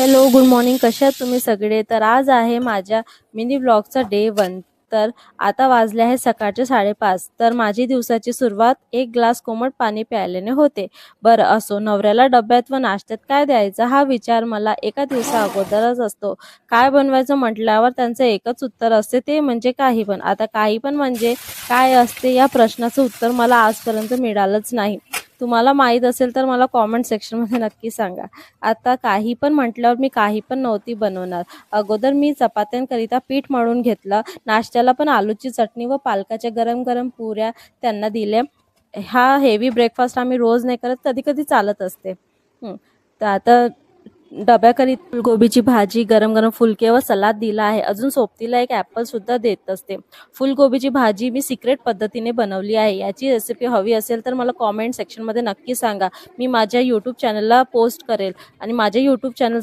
Hello good morning कशा आहात तुम्ही सगळे? तर आज आहे माझ्या मिनी ब्लॉगचा डे वन तर आता वाजले आहे सकाळचे साडेपाच. तर माझी दिवसाची सुरुवात एक ग्लास कोमट पाणी प्यायल्याने होते. बरं असो नवऱ्याला डब्यात व नाश्त्यात काय द्यायचं हा विचार मला एका दिवसा अगोदरच असतो. काय बनवायचं म्हटल्यावर त्यांचं एकच उत्तर असते ते म्हणजे काही पण. आता काही पण म्हणजे काय असते या प्रश्नाचं उत्तर मला आजपर्यंत मिळालंच नाही. तुम्हाला माहीत असेल तर मला कॉमेंट सेक्शनमध्ये नक्की सांगा. आता काही पण म्हटल्यावर मी काही पण नव्हती बनवणार. अगोदर मी चपात्यांकरिता पीठ मळून घेतलं. नाश्त्याला पण आलूची चटणी व पालकाच्या गरम गरम पुऱ्या त्यांना दिल्या. हा हेवी ब्रेकफास्ट आम्ही रोज नाही करत कधी कधी चालत असते. तर आता डब्याकरीत फुलगोबीची भाजी गरम गरम फुलके व सलाद दिला आहे. अजून सोबतीला एक ॲपल सुद्धा देत असते. फुलगोबीची भाजी मी सिक्रेट पद्धतीने बनवली आहे. याची रेसिपी हवी असेल तर मला कॉमेंट सेक्शनमध्ये नक्की सांगा. मी माझ्या यूट्यूब चॅनलला पोस्ट करेल. आणि माझ्या यूट्यूब चॅनलचं